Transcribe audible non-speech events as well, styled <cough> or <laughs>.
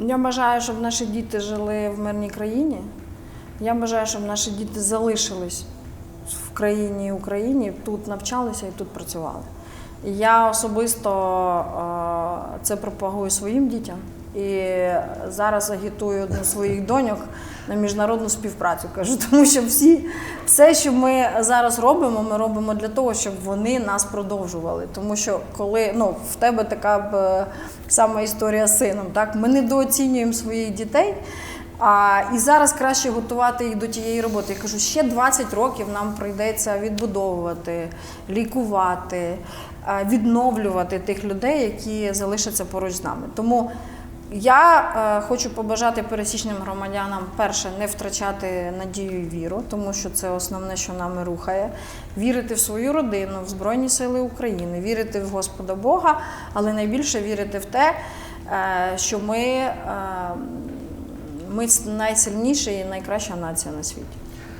Я бажаю, щоб наші діти жили в мирній країні. Я бажаю, щоб наші діти залишились в країні Україні, тут навчалися і тут працювали. Я особисто е, це пропагую своїм дітям і зараз агітую одну своїх доньок на міжнародну співпрацю. Кажу, <laughs> тому що всі, все, що ми зараз робимо, ми робимо для того, щоб вони нас продовжували. Тому що коли ну, в тебе така б е, сама історія з сином, так ми недооцінюємо своїх дітей. А, і зараз краще готувати їх до тієї роботи. Я кажу, ще 20 років нам прийдеться відбудовувати, лікувати, відновлювати тих людей, які залишаться поруч з нами. Тому я е, хочу побажати пересічним громадянам перше не втрачати надію і віру, тому що це основне, що нами рухає. Вірити в свою родину, в Збройні Сили України, вірити в Господа Бога, але найбільше вірити в те, е, що ми. Ми найсильніша і найкраща нація на світі.